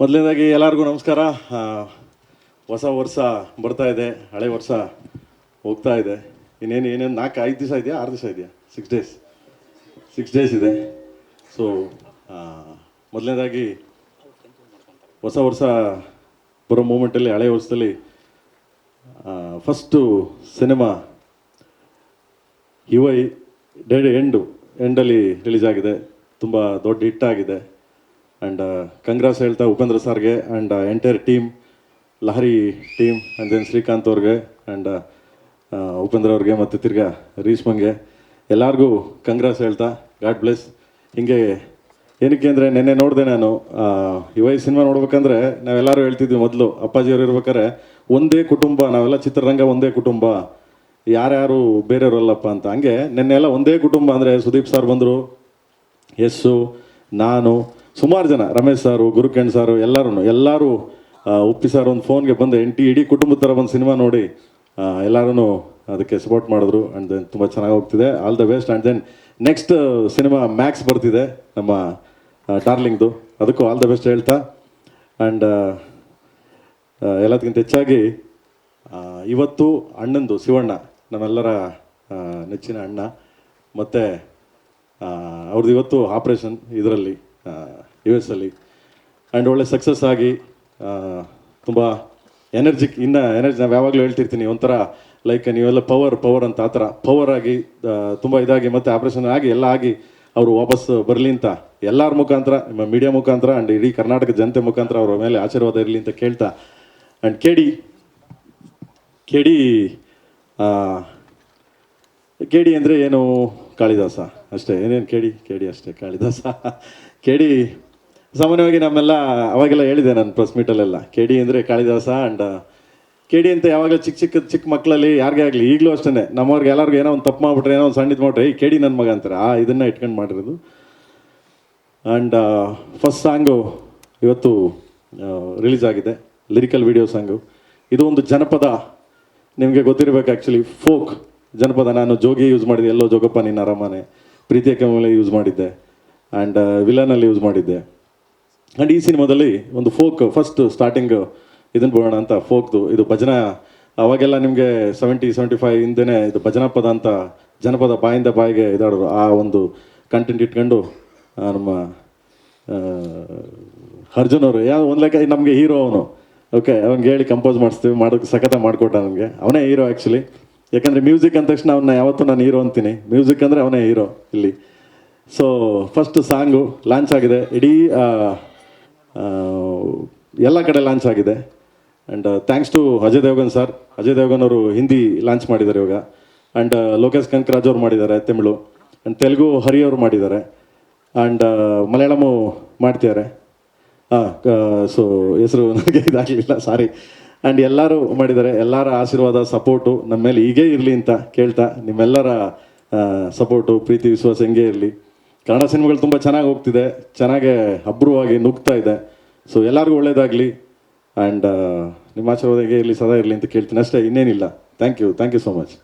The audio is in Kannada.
ಮೊದಲನೇದಾಗಿ ಎಲ್ಲರಿಗೂ ನಮಸ್ಕಾರ. ಹೊಸ ವರ್ಷ ಬರ್ತಾ ಇದೆ, ಹಳೆ ವರ್ಷ ಹೋಗ್ತಾ ಇದೆ. ಇನ್ನೇನು ಏನೇನು ನಾಲ್ಕು, ಐದು ದಿವಸ ಇದೆಯಾ, ಆರು ದಿವಸ ಇದೆಯಾ? ಸಿಕ್ಸ್ ಡೇಸ್ ಸಿಕ್ಸ್ ಡೇಸ್ ಇದೆ. ಸೊ ಮೊದಲನೇದಾಗಿ ಹೊಸ ವರ್ಷ ಬರೋ ಮೂಮೆಂಟಲ್ಲಿ ಹಳೆ ವರ್ಷದಲ್ಲಿ first cinema UI, dead end ಎಂಡಲ್ಲಿ release ಆಗಿದೆ. ತುಂಬ ದೊಡ್ಡ ಹಿಟ್ಟಾಗಿದೆ ಆ್ಯಂಡ್ ಕಂಗ್ರಾಸ್ ಹೇಳ್ತಾ ಉಪೇಂದ್ರ ಸರ್ಗೆ and entire team Lahari team and then Srikanth ಅವ್ರಿಗೆ ಆ್ಯಂಡ್ ಉಪೇಂದ್ರ ಅವ್ರಿಗೆ ಮತ್ತು ತಿರ್ಗಾ ರೀಶ್ಮಂಗೆ ಎಲ್ಲರಿಗೂ ಕಂಗ್ರಾಸ್ ಹೇಳ್ತಾ ಗಾಡ್ ಬ್ಲೆಸ್ ಹಿಂಗೆ ಏನಕ್ಕೆ ಅಂದರೆ ನಿನ್ನೆ ನೋಡಿದೆ ನಾನು ಇವಾಗ ಸಿನಿಮಾ ನೋಡ್ಬೇಕಂದ್ರೆ ನಾವೆಲ್ಲರೂ ಹೇಳ್ತಿದ್ವಿ ಮೊದಲು ಅಪ್ಪಾಜಿಯವರು ಇರ್ಬೇಕಾದ್ರೆ ಒಂದೇ ಕುಟುಂಬ, ನಾವೆಲ್ಲ ಚಿತ್ರರಂಗ ಒಂದೇ ಕುಟುಂಬ, ಯಾರ್ಯಾರು ಬೇರೆಯವರಲ್ಲಪ್ಪ ಅಂತ. ಹಂಗೆ ನಿನ್ನೆಲ್ಲ ಒಂದೇ ಕುಟುಂಬ ಅಂದರೆ ಸುದೀಪ್ ಸರ್ ಬಂದರು, ಎಸ್ಸು, ನಾನು ಸುಮಾರು ಜನ, ರಮೇಶ್ ಸಾರು, ಗುರುಕಂಡ್ ಸಾರು ಎಲ್ಲರೂ ಎಲ್ಲರೂ ಉಪ್ಪಿ ಸರ್ ಒಂದು ಫೋನ್ಗೆ ಬಂದು ಎಂಟಿ ಇಡೀ ಕುಟುಂಬದ ಥರ ಒಂದು ಸಿನಿಮಾ ನೋಡಿ ಎಲ್ಲರೂ ಅದಕ್ಕೆ ಸಪೋರ್ಟ್ ಮಾಡಿದ್ರು ಆ್ಯಂಡ್ ದೆನ್ ತುಂಬ ಚೆನ್ನಾಗಿ ಹೋಗ್ತಿದೆ. All the best and then next cinema Max ಬರ್ತಿದೆ, ನಮ್ಮ ಟಾರ್ಲಿಂಗ್ದು ಅದಕ್ಕೂ ಆಲ್ ದ ಬೆಸ್ಟ್ ಹೇಳ್ತಾ. ಆ್ಯಂಡ್ ಎಲ್ಲದಕ್ಕಿಂತ ಹೆಚ್ಚಾಗಿ ಇವತ್ತು ಅಣ್ಣಂದು, ಶಿವಣ್ಣ, ನಮ್ಮೆಲ್ಲರ ನೆಚ್ಚಿನ ಅಣ್ಣ. ಮತ್ತು ಅವ್ರದ್ದು ಇವತ್ತು ಆಪ್ರೇಷನ್ ಇದರಲ್ಲಿ. ಯು ಎಸ್ ಅಲ್ಲಿ. ಆ್ಯಂಡ್ ಒಳ್ಳೆ ಸಕ್ಸಸ್ ಆಗಿ ತುಂಬ ಎನರ್ಜಿಕ್ ಇನ್ನು ಎನರ್ಜಿ ನಾವು ಯಾವಾಗಲೂ ಹೇಳ್ತಿರ್ತೀನಿ, ಒಂಥರ ಲೈಕ್ ನೀವೆಲ್ಲ ಪವರ್ ಪವರ್ ಅಂತ, ಆ ಥರ. ಪವರ್ ಆಗಿ ತುಂಬ ಇದಾಗಿ ಮತ್ತು ಆಪ್ರೇಷನ್ ಆಗಿ, ಎಲ್ಲ ಆಗಿ ಅವರು ವಾಪಸ್ ಬರಲಿ ಅಂತ ಎಲ್ಲರ ಮುಖಾಂತರ, ನಿಮ್ಮ ಮೀಡಿಯಾ ಮುಖಾಂತರ ಆ್ಯಂಡ್ ಇಡೀ ಕರ್ನಾಟಕ ಜನತೆ ಮುಖಾಂತರ ಅವರ ಮೇಲೆ ಆಶೀರ್ವಾದ ಇರಲಿ ಅಂತ ಕೇಳ್ತಾ. ಆ್ಯಂಡ್ ಕೇಡಿ ಕೇಡಿ ಕೇಡಿ ಅಂದರೆ ಏನು, ಕಾಳಿದಾಸ? ಅಷ್ಟೇ, ಏನೇನು ಕೇಳಿ? ಕೇಳಿ ಅಷ್ಟೇ, ಕಾಳಿದಾಸ. ಕೇಡಿ ಸಾಮಾನ್ಯವಾಗಿ ನಮ್ಮೆಲ್ಲ ಅವಾಗೆಲ್ಲ ಹೇಳಿದೆ ನಾನು ಪ್ರೆಸ್ ಮೀಟಲ್ಲೆಲ್ಲ ಕೇಡಿ ಅಂದರೆ ಕಾಳಿದಾಸ ಆ್ಯಂಡ್ ಕೇಡಿ ಅಂತ ಯಾವಾಗಲೂ ಚಿಕ್ಕ ಚಿಕ್ಕ ಚಿಕ್ಕ ಮಕ್ಕಳಲ್ಲಿ ಯಾರಿಗೇ ಆಗಲಿ, ಈಗಲೂ ಅಷ್ಟೇ ನಮ್ಮವ್ರಿಗೆ ಎಲ್ಲರಿಗೂ ಏನೋ ಒಂದು ತಪ್ಪು ಮಾಡಿಬಿಟ್ರೆ, ಏನೋ ಒಂದು ಸಣ್ಣದು ಮಾಡ್ರೆ ಕೇಡಿ ನನ್ನ ಮಗ ಅಂತಾರೆ. ಆ ಇದನ್ನು ಇಟ್ಕೊಂಡು ಮಾಡಿರೋದು. ಆ್ಯಂಡ್ ಫಸ್ಟ್ ಸಾಂಗು ಇವತ್ತು ರಿಲೀಸ್ ಆಗಿದೆ. ಲಿರಿಕಲ್ ವಿಡಿಯೋ ಸಾಂಗು ಇದು ಒಂದು ಜನಪದ. ನಿಮಗೆ ಗೊತ್ತಿರಬೇಕು ಆ್ಯಕ್ಚುಲಿ ಫೋಕ್ ಜನಪದ. ನಾನು ಜೋಗಿ ಯೂಸ್ ಮಾಡಿದೆ. ಎಲ್ಲೋ ಜೋಗಪ್ಪ, ನಿನ್ನ ಅರಮನೆ. ಪ್ರೀತಿಯ ಕಮಲೆ ಯೂಸ್ ಮಾಡಿದ್ದೆ. ಆ್ಯಂಡ್ ವಿಲನಲ್ಲಿ ಯೂಸ್ ಮಾಡಿದ್ದೆ. ಆ್ಯಂಡ್ ಈ ಸಿನಿಮಾದಲ್ಲಿ ಒಂದು ಫೋಕ್ ಫಸ್ಟ್ ಸ್ಟಾರ್ಟಿಂಗ್ ಇದನ್ನು ಬರೋಣ ಅಂತ ಫೋಕ್ದು ಇದು ಭಜನಾ, ಅವಾಗೆಲ್ಲ ನಿಮಗೆ ಸೆವೆಂಟಿ ಸೆವೆಂಟಿ ಫೈವ್ ಹಿಂದೆ ಇದು ಭಜನಾ ಪದ ಅಂತ, ಜನಪದ ಬಾಯಿಂದ ಬಾಯಿಗೆ ಇದಾಡೋರು ಆ ಒಂದು ಕಂಟೆಂಟ್ ಇಟ್ಕೊಂಡು ನಮ್ಮ ಅರ್ಜುನ್ ಅವರು ಯಾವ ಒಂದು ಲೆಕ್ಕ ನಮಗೆ ಹೀರೋ ಅವನು. ಓಕೆ ಅವ್ನಿಗೆ ಹೇಳಿ ಕಂಪೋಸ್ ಮಾಡಿಸ್ತೀವಿ ಮಾಡೋಕ್ಕೆ ಸಖತ ಮಾಡಿಕೊಟ್ಟ ನಮಗೆ. ಅವನೇ ಹೀರೋ ಆ್ಯಕ್ಚುಲಿ ಯಾಕಂದರೆ ಮ್ಯೂಸಿಕ್ ಅಂದ ತಕ್ಷಣ ಅವನ್ನ ಯಾವತ್ತೂ ನಾನು ಹೀರೋ ಅಂತೀನಿ. ಮ್ಯೂಸಿಕ್ ಅಂದರೆ ಅವನೇ ಹೀರೋ ಇಲ್ಲಿ. ಸೊ ಫಸ್ಟ್ ಸಾಂಗು ಲಾಂಚ್ ಆಗಿದೆ. ಇಡೀ ಎಲ್ಲ ಕಡೆ ಲಾಂಚ್ ಆಗಿದೆ. And thanks to Ajay Devgan sir Ajay Devgan ಅವರು ಹಿಂದಿ ಲಾಂಚ್ ಮಾಡಿದ್ದಾರೆ ಇವಾಗ. ಆ್ಯಂಡ್ ಲೋಕೇಶ್ ಕನಕರಾಜ್ ಅವ್ರು ಮಾಡಿದ್ದಾರೆ, ತಮಿಳು. ಆ್ಯಂಡ್ ತೆಲುಗು ಹರಿ ಅವರು ಮಾಡಿದ್ದಾರೆ. ಆ್ಯಂಡ್ ಮಲಯಾಳಮು ಮಾಡ್ತಿದ್ದಾರೆ. ಹಾಂ ಸೊ ಹೆಸರು ನನಗೆ ಇದಾಗಲಿಲ್ಲ ಸಾರಿ ಆ್ಯಂಡ್ ಎಲ್ಲರೂ ಮಾಡಿದ್ದಾರೆ. ಎಲ್ಲರ ಆಶೀರ್ವಾದ, ಸಪೋರ್ಟು ನಮ್ಮ ಮೇಲೆ ಹೀಗೇ ಇರಲಿ ಅಂತ ಕೇಳ್ತಾ ನಿಮ್ಮೆಲ್ಲರ ಸಪೋರ್ಟು, ಪ್ರೀತಿ, ವಿಶ್ವಾಸ ಹೆಂಗೆ ಇರಲಿ. ಕನ್ನಡ ಸಿನಿಮಾಗಳು ತುಂಬ ಚೆನ್ನಾಗಿ ಹೋಗ್ತಿದೆ. ಚೆನ್ನಾಗೆ ಅಬ್ರುವಾಗಿ ನುಗ್ತಾ ಇದೆ. ಸೊ ಎಲ್ಲರಿಗೂ ಒಳ್ಳೇದಾಗಲಿ. ಆ್ಯಂಡ್ ನಿಮ್ಮ ಆಶೀರ್ವಾದ ಹೇಗೆ ಇರಲಿ, ಸದಾ ಇರಲಿ ಅಂತ ಕೇಳ್ತೀನಿ. ಅಷ್ಟೇ, ಇನ್ನೇನಿಲ್ಲ. Thank you thank you so much